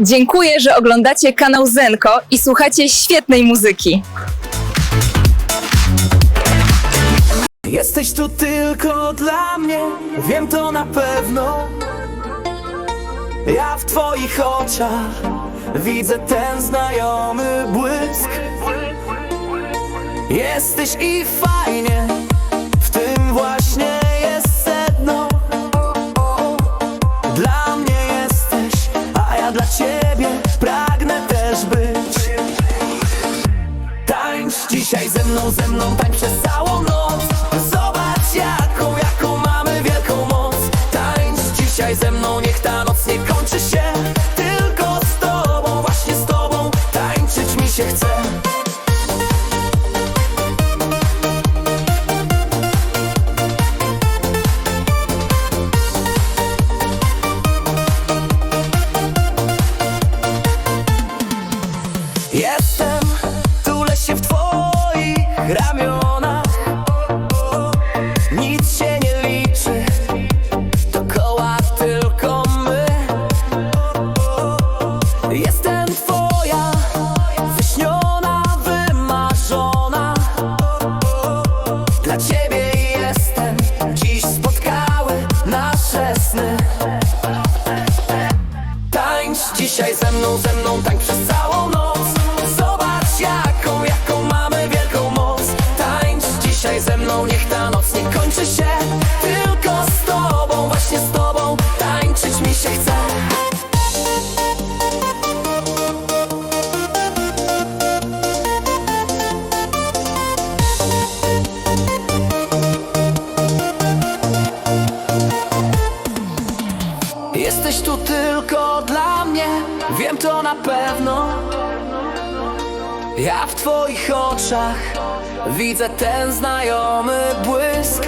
Dziękuję, że oglądacie kanał Zenko i słuchacie świetnej muzyki. Jesteś tu tylko dla mnie, wiem to na pewno. Ja w twoich oczach widzę ten znajomy błysk. Jesteś i fajnie, dla ciebie pragnę też być. Tańcz dzisiaj ze mną, ze mną tańcz przez całą noc ramionach. Nic się nie liczy, dokoła tylko my. Jestem twoja, wyśniona, wymarzona. Dla ciebie jestem, dziś spotkały nasze sny. Tańcz dzisiaj ze mną, ze mną tańcz dla mnie, wiem to na pewno. Ja w twoich oczach widzę ten znajomy błysk.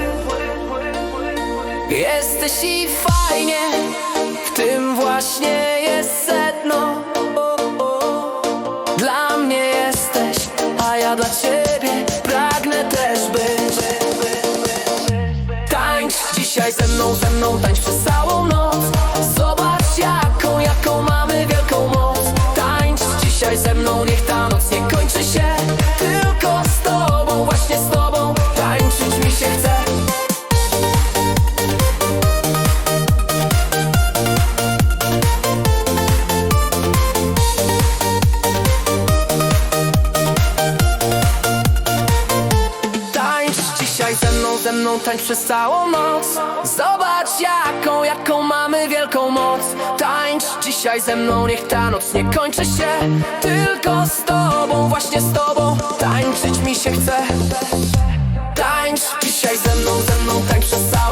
Jesteś i fajnie, w tym właśnie jest sedno. Dla mnie jesteś, a ja dla ciebie pragnę też być. Tańcz dzisiaj ze mną, ze mną tańcz przez całą noc mną, tańcz przez całą noc. Zobacz jaką, jaką mamy wielką moc. Tańcz dzisiaj ze mną, niech ta noc nie kończy się Tylko z tobą, właśnie z tobą. Tańczyć mi się chce. Tańcz dzisiaj ze mną, ze mną tańcz przez całą